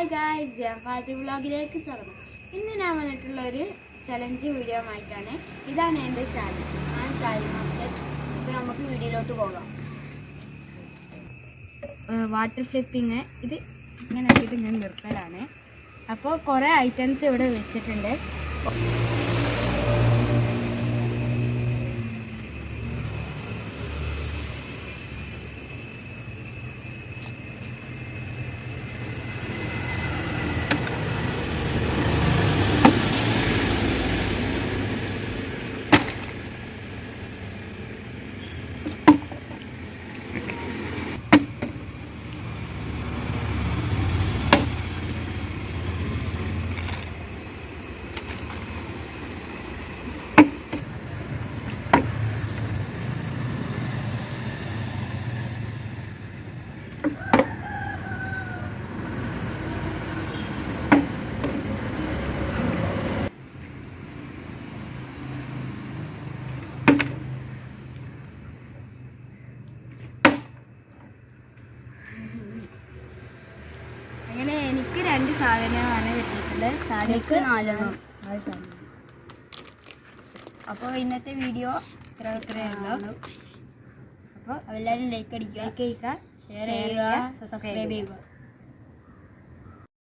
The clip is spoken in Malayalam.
ഹായ് ഗായ്സ് ഞാൻ ഫാസി വ്ളോഗിലേക്ക് സ്വാഗതം. ഇന്ന് ഞാൻ വന്നിട്ടുള്ള ഒരു ചലഞ്ച് വീഡിയോ ആയിട്ടാണ്. ഇതാണ് എന്റെ ഷാലി ഞാൻ ഷാലി മാസ്റ്റർ ഇപ്പോൾ നമുക്ക് വീഡിയോയിലോട്ട് പോകാം. വാട്ടർ ഫ്ലിപ്പിങ് ഇത് ഇങ്ങനെ ആക്കിയിട്ട് ഞാൻ നിർത്തലാണ്. അപ്പോൾ കുറേ ഐറ്റംസ് ഇവിടെ വെച്ചിട്ടുണ്ട്. രണ്ട് സാധനമാണ് കിട്ടിയിട്ടുള്ളത്. സാധനക്ക് നാലെണ്ണം. അപ്പോൾ ഇന്നത്തെ വീഡിയോ ഇത്ര ഇത്രയുള്ളൂ അപ്പോൾ എല്ലാവരും ലൈക്ക് അടിക്കുക ഷെയർ ചെയ്യുക സബ്സ്ക്രൈബ് ചെയ്യുക.